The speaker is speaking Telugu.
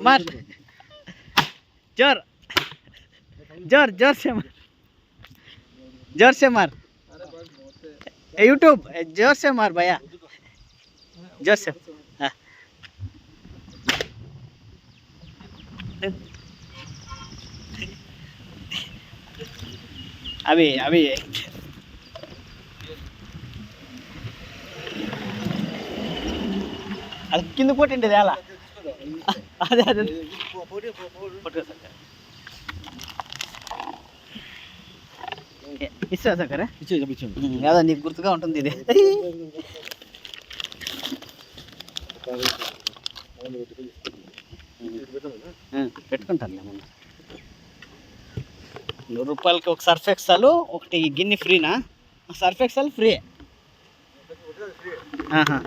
मार ज़ोर ज़ोर ज़ोर से मार ज़ोर से मार यूट्यूब ज़ोर से मार भैया ज़ोर से अभी अभी అది కింద కొట్టిండేది ఎలా? అదే అదే. ఇస్తా సరే కదా నీకు గుర్తుగా ఉంటుంది ఇది. పెట్టుకుంటాను మొన్న నూరు రూపాయలకి ఒక సర్ఫ్ ఎక్సల్ ఒకటి గిన్నె ఫ్రీనా? Surf Excel free. ఆహా.